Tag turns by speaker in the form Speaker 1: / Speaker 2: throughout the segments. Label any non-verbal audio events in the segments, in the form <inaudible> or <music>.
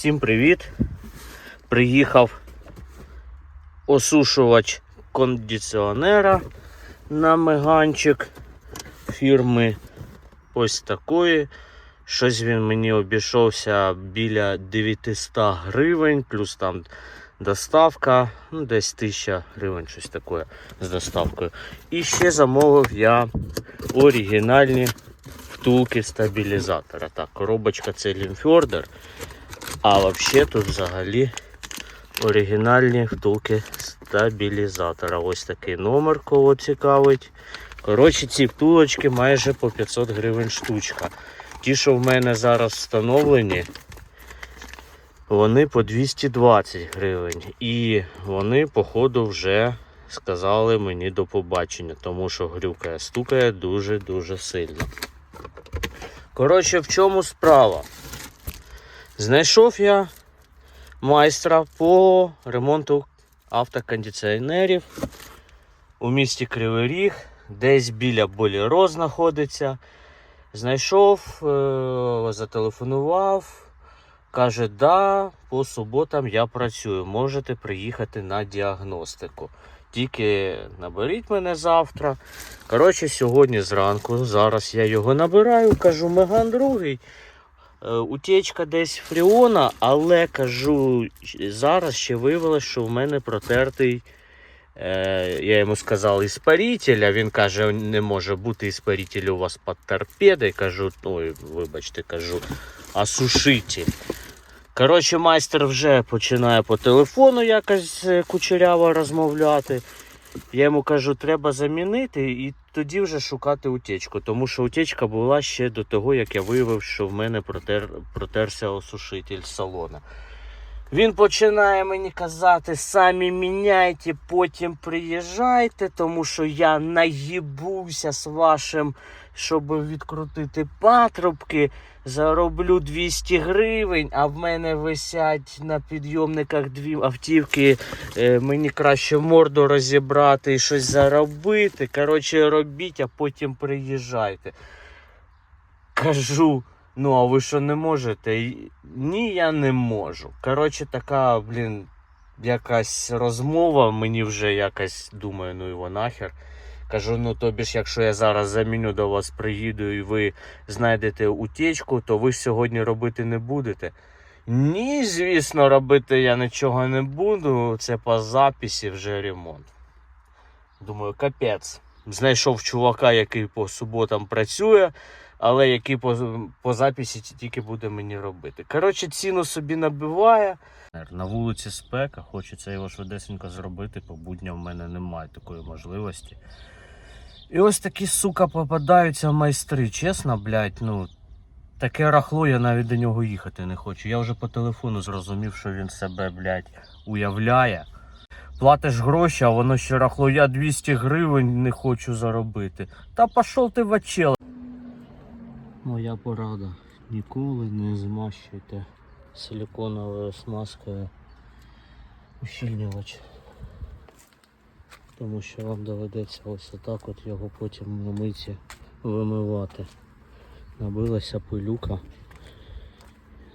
Speaker 1: Всім привіт! Приїхав осушувач кондиціонера на меганчик фірми ось такої. Щось він мені обійшовся біля 900 гривень, плюс там доставка, ну десь 1000 гривень, щось таке з доставкою. І ще замовив я оригінальні втулки стабілізатора. Так, коробочка це лімфьордер. А взагалі тут взагалі оригінальні втулки стабілізатора. Ось такий номер, кого цікавить. Коротше, ці втулочки майже по 500 гривень штучка. Ті, що в мене зараз встановлені, вони по 220 гривень. І вони, походу, вже сказали мені до побачення, тому що грюкає, стукає дуже-дуже сильно. Коротше, в чому справа? Знайшов я майстра по ремонту автокондиціонерів у місті Кривий Ріг, десь біля Боліро знаходиться. Знайшов, е, зателефонував. Каже, да, по суботам я працюю, можете приїхати на діагностику. Тільки наберіть мене завтра. Коротше, сьогодні зранку, зараз я його набираю, кажу, Меган другий. Е, Утечка десь фріона, але кажу, зараз ще виявилось, що в мене протертий. Е, я йому сказав іспаритель, а він каже, не може бути іспаритель у вас під торпедою. Кажу, ой, вибачте, кажу, а сушитель. Коротше, майстер вже починає по телефону якось е, кучеряво розмовляти. Я йому кажу, треба замінити і тоді вже шукати утечку, тому що утечка була ще до того, як я виявив, що в мене протер, протерся осушитель салона. Він починає мені казати, самі міняйте, потім приїжджайте, тому що я наїбуся з вашим, щоб відкрутити патрубки. Зароблю 200 гривень, а в мене висять на підйомниках дві автівки. Е, мені краще морду розібрати і щось заробити. Коротше, робіть, а потім приїжджайте. Кажу, ну а ви що не можете? Ні, я не можу. Коротше, така, блін, якась розмова, мені вже якась думаю, ну його нахер. Кажу, ну тобі ж, якщо я зараз заміню до вас приїду і ви знайдете утечку, то ви сьогодні робити не будете. Ні, звісно, робити я нічого не буду. Це по записі вже ремонт. Думаю, капець. Знайшов чувака, який по суботам працює, але який по, по записі тільки буде мені робити. Коротше, ціну собі набиває. На вулиці спека, хочеться його швидесенько зробити, по будням в мене немає такої можливості. І ось такі, сука, попадаються майстри. Чесно, блядь, ну. Таке рахло, я навіть до нього їхати не хочу. Я вже по телефону зрозумів, що він себе, блядь, уявляє. Платиш гроші, а воно ще рахло, я 200 гривень не хочу заробити. Та пішов ти в очел. Моя порада. Ніколи не змащуйте силиконовою смазкою ущільнювач. Тому що вам доведеться ось отак от його потім на миті вимивати. Набилася пилюка.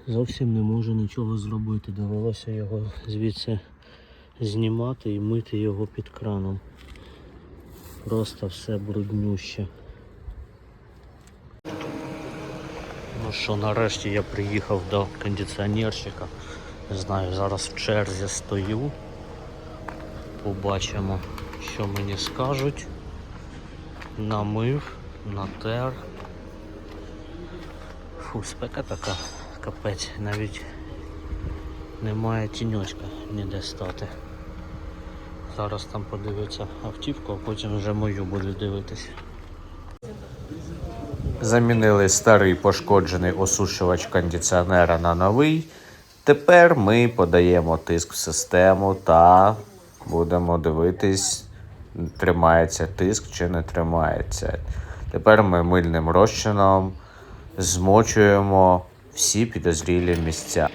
Speaker 1: Зовсім не можу нічого зробити. Довелося його звідси знімати і мити його під краном. Просто все бруднюще. Ну що, нарешті я приїхав до кондиціонерщика. Не знаю, зараз в черзі стою. Побачимо, що мені скажуть. Намив, натер. Фу, спека така, капець, навіть немає тіньочка ніде стати. Зараз там подивиться автівку, а потім вже мою буду дивитися.
Speaker 2: Замінили старий пошкоджений осушувач кондиціонера на новий. Тепер ми подаємо тиск в систему та будемо дивитись, тримається тиск чи не тримається. Тепер ми мильним розчином змочуємо всі підозрілі місця.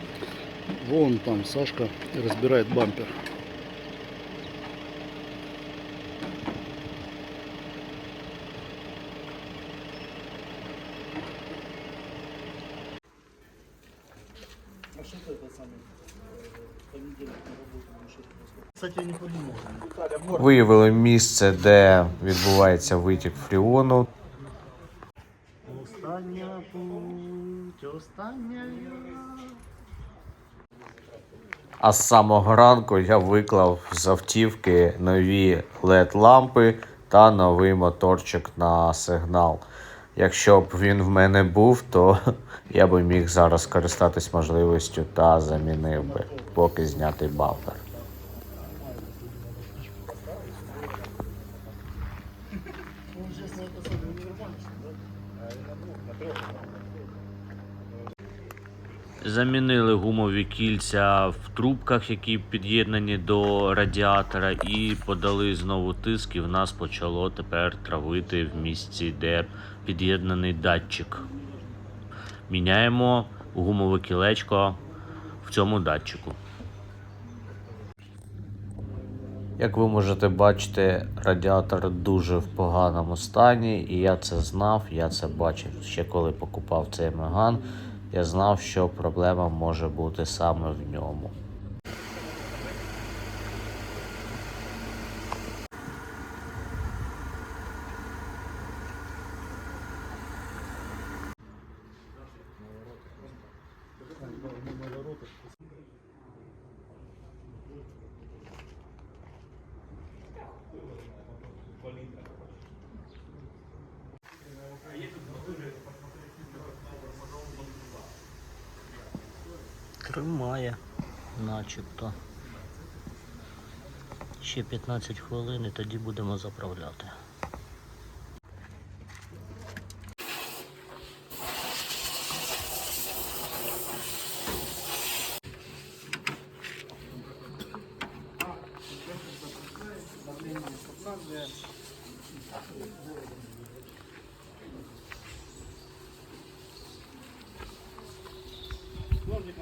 Speaker 3: Вон там Сашка розбирає бампер.
Speaker 2: Виявили місце, де відбувається витік фріону.
Speaker 1: Остання путь, остання.
Speaker 2: А з самого ранку я виклав з автівки нові LED-лампи та новий моторчик на сигнал. Якщо б він в мене був, то <laughs> я би міг зараз користатись можливістю та замінив би, поки знятий бампер.
Speaker 1: Замінили гумові кільця в трубках, які під'єднані до радіатора, і подали знову тиск, і в нас почало тепер травити в місці, де під'єднаний датчик. Міняємо гумове кілечко в цьому датчику.
Speaker 2: Як ви можете бачити, радіатор дуже в поганому стані, і я це знав, я це бачив ще коли покупав цей меган. Я знав, що проблема може бути саме в ньому.
Speaker 1: Тримає, начебто. Ще 15 хвилин і тоді будемо заправляти.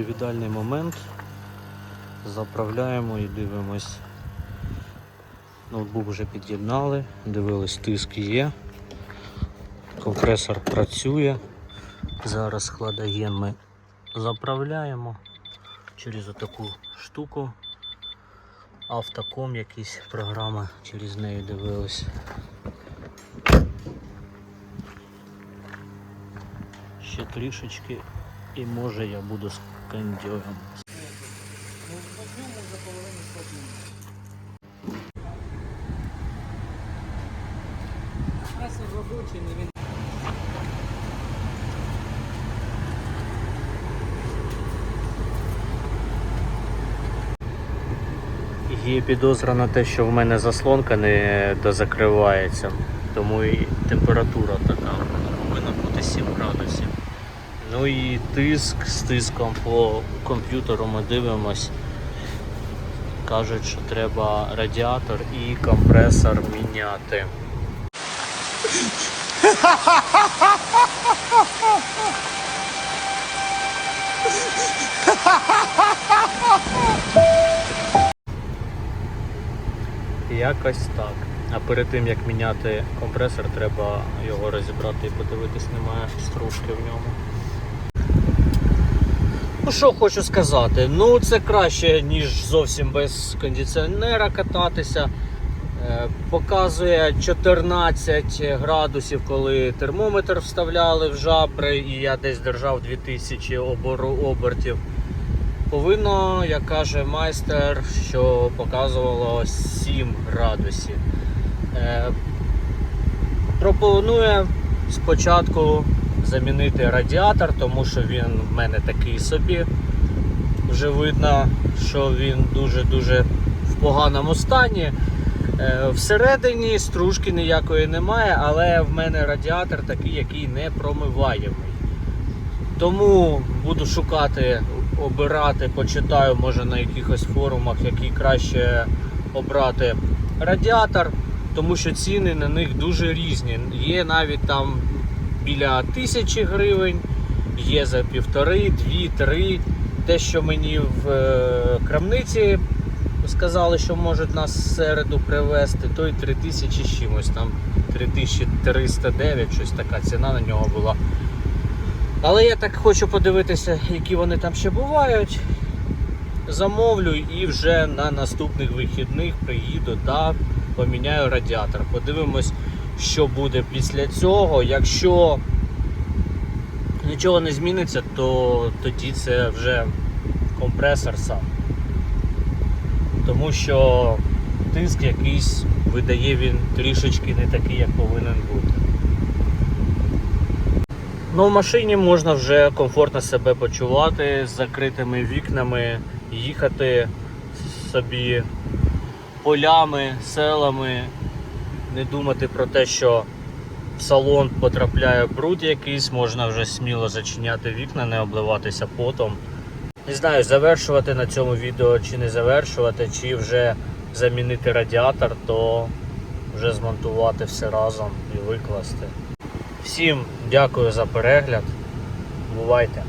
Speaker 1: Відповідальний момент. Заправляємо і дивимось. Ноутбук вже під'єднали, дивились, тиск є. Компресор працює. Зараз хладоген ми заправляємо через таку штуку. Автоком якісь програма через неї дивилась. Ще трішечки і може я буду кондьором. Є підозра на те, що в мене заслонка не дозакривається, тому і температура така повинна бути 7 градусів. Ну і тиск з тиском по комп'ютеру ми дивимось. Кажуть, що треба радіатор і компресор міняти. Якось так. А перед тим як міняти компресор, треба його розібрати і подивитись, немає стружки в ньому. Що хочу сказати, ну це краще, ніж зовсім без кондиціонера кататися. Е, Показує 14 градусів, коли термометр вставляли в жабри, і я десь держав 2000 обертів. Повинно, як каже майстер, що показувало 7 градусів. Е, пропонує спочатку замінити радіатор, тому що він в мене такий собі. Вже видно, що він дуже-дуже в поганому стані. Е, Всередині стружки ніякої немає, але в мене радіатор такий, який не промиваємий. Тому буду шукати обирати, почитаю, може на якихось форумах, який краще обрати радіатор, тому що ціни на них дуже різні. Є навіть там біля тисячі гривень, є за півтори, дві, три. Те, що мені в е, крамниці сказали, що можуть нас середу привезти, то й 3000 з чимось, там 3309, щось така ціна на нього була. Але я так хочу подивитися, які вони там ще бувають. Замовлю і вже на наступних вихідних приїду та поміняю радіатор. Подивимось, що буде після цього. Якщо нічого не зміниться, то тоді це вже компресор сам. Тому що тиск якийсь видає він трішечки не такий, як повинен бути. Ну, в машині можна вже комфортно себе почувати з закритими вікнами, їхати собі полями, селами, не думати про те, що в салон потрапляє бруд якийсь, можна вже сміло зачиняти вікна, не обливатися потом. Не знаю, завершувати на цьому відео чи не завершувати, чи вже замінити радіатор, то вже змонтувати все разом і викласти. Всім дякую за перегляд. Бувайте!